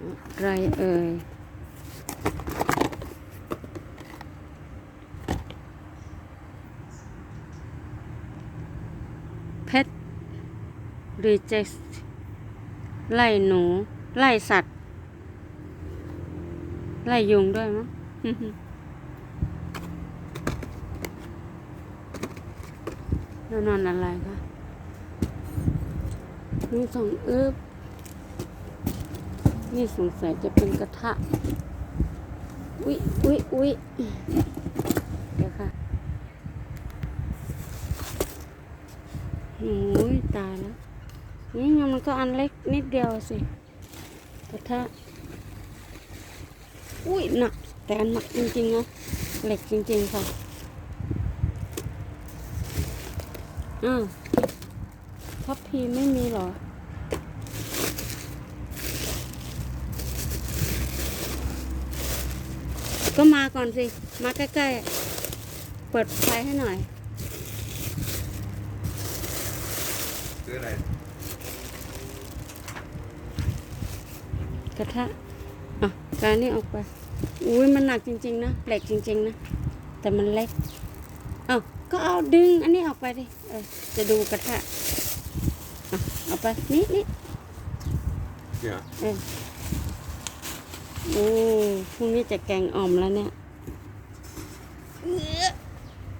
อะไรเอ่ยเพชรรีเจสไล่หนู ไล่สัตว์ ไล่ยุงด้วยมั้งแล้วนอนอะไรคะนี่สองอึบ นี่สงสัยจะเป็นกระทะ อุ๊ยอุ๊ยอุ๊ยเดี๋ยวค่ะโอ้ยตายแล้ว นี่ไงมันก็อันเล็กนิดเดียวสิ กระทะ อุ้ยหนัก แต่อันหนักจริงๆนะ เหล็กจริงๆค่ะ อ้าวทัพพีไม่มีหรอ ก็มาก่อนสิ มาใกล้ๆ เปิดไฟให้หน่อย ซื้ออะไรกระทะ อะ การนี้ออกไป อุ้ยมันหนักจริง ๆ นะเหล็กจริง ๆ นะ แต่มันเล็กเอาก็เอาดึง อันนี้ออกไปดิ เออ จะดูกระทะ อะ เอาไป นี่นี่เนี่ย เออ โอ้พรุ่งนี้จะแกงอ่อมแล้วเนี่ย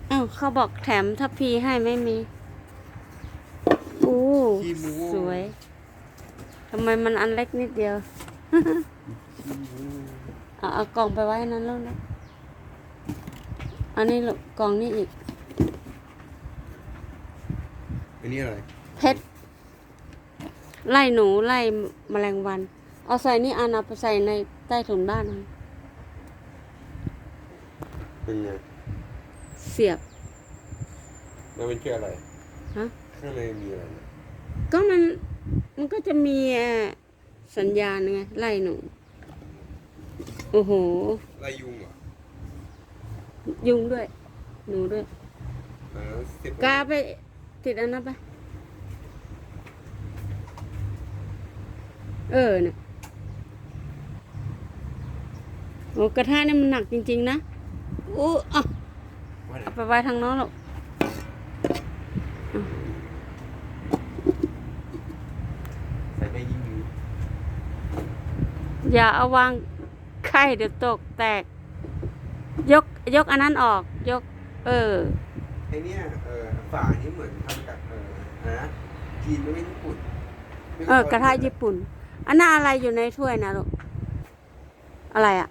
เอ้าเขาบอกแถมทัพพีให้ไม่มีโอ้ขี้หมูสวยทำไมมันอันเล็กนิดเดียว เอาเอากล่องไปไว้นั้นแล้วนะ อันนี้ลูกกล่องนี้อีก อันนี้อะไร เพชร ไล่หนูไล่แมลงวัน เอาใส่นี่อันเอาไปใส่ใน ใต้ถุนบ้านเอาเป็นไงเสียบ แล้วมันชื่ออะไรฮะ ข้างในมีอะไรเนี่ยก็มันมันก็จะมีเอ่อสัญญาณไงไล่หนู โอ้โหไรยุงเหรอยุงด้วย หนูด้วยเออสิบกาไปติดอันนั้นไปเออเนี่ย โอ้กระทะเนี่ยมันหนักจริง ๆ นะโอ้อะว่าไหนเอาไปไว้ทางโน้องหรอกใส่ได้ยิ่งดีอย่าเอาวางไข่เดี๋ยวตกแตก ยกยกอันนั้นออก ยก เออ ไอเนี่ยเออฝานี้เหมือนทำกับเอออะไรนะจีนไม่ใช่ญี่ปุ่นไม่เออกระทะญี่ปุ่น อันนั้นอะไรอยู่ในถ้วยนะลูกอะไรอะ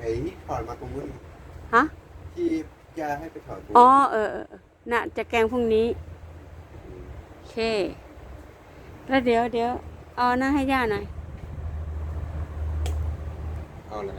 ไอ้ที่ถอดมาตรงนู้นฮะที่ยาให้ไปถอดตรงอ๋อเออเออเออน่ะจะแกงพรุ่งนี้โอเค แล้วเดี๋ยวเดี๋ยวเอาหน้าให้ย่าหน่อย เอาเลย